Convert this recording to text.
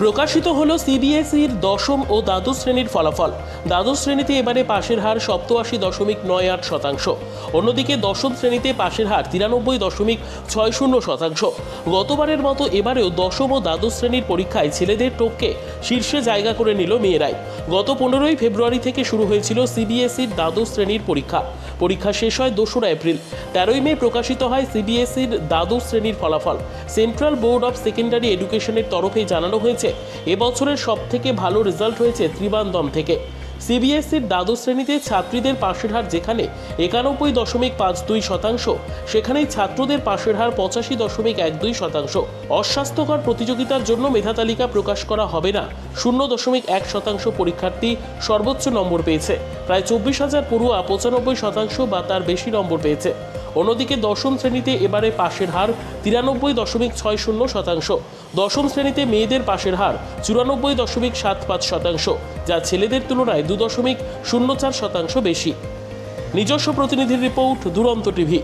প্রকাশিত হলো সিবিএসইর দশম ও দ্বাদশ শ্রেণির ফলাফল। দ্বাদশ শ্রেণীতে এবারে পাশের হার সপ্তআশি দশমিক নয় আট শতাংশ। অন্যদিকে দশম শ্রেণীতে পাশের হার তিরানব্বই দশমিক ছয় শূন্য শতাংশ। গতবারের মতো এবারেও দশম ও দ্বাদশ শ্রেণির পরীক্ষায় ছেলেদের টোপকে শীর্ষে জায়গা করে নিল মেয়েরাই। গত পনেরোই ফেব্রুয়ারি থেকে শুরু হয়েছিল সিবিএসইর দ্বাদশ শ্রেণির পরীক্ষা। পরীক্ষা শেষ হয় দোসরা এপ্রিল। তেরোই মে প্রকাশিত হয় সিবিএসইর দ্বাদশ শ্রেণির ফলাফল। সেন্ট্রাল বোর্ড অফ সেকেন্ডারি এডুকেশনের তরফে জানানো হয়েছে, এবছরের সবথেকে ভালো রেজাল্ট হয়েছে ত্রিবান্দম থেকে। সিবিএসইর দ্বাদশ শ্রেণীতে ছাত্রীদের পাশের হার যেখানে একানব্বই দশমিক পাঁচ দুই শতাংশ, সেখানেই ছাত্রদের পাশের হার পঁচাশি দশমিক এক দুই শতাংশ। অস্বাস্থ্যকর প্রতিযোগিতার জন্য মেধা তালিকা প্রকাশ করা হবে না। শূন্য দশমিক এক শতাংশ পরীক্ষার্থী সর্বোচ্চ নম্বর পেয়েছে। প্রায় চব্বিশ হাজার পড়ুয়া পঁচানব্বই শতাংশ বা তার বেশি নম্বর পেয়েছে। অন্যদিকে দশম শ্রেণীতে এবারে পাশের হার তিরানব্বই দশমিক ছয় শূন্য শতাংশ। দশম শ্রেণীতে মেয়েদের পাশের হার চুরানব্বই দশমিক সাত পাঁচ শতাংশ, যা ছেলেদের তুলনায় দু দশমিক শূন্য চার শতাংশ বেশি। নিজস্ব প্রতিনিধির রিপোর্ট দুরন্ত টিভি।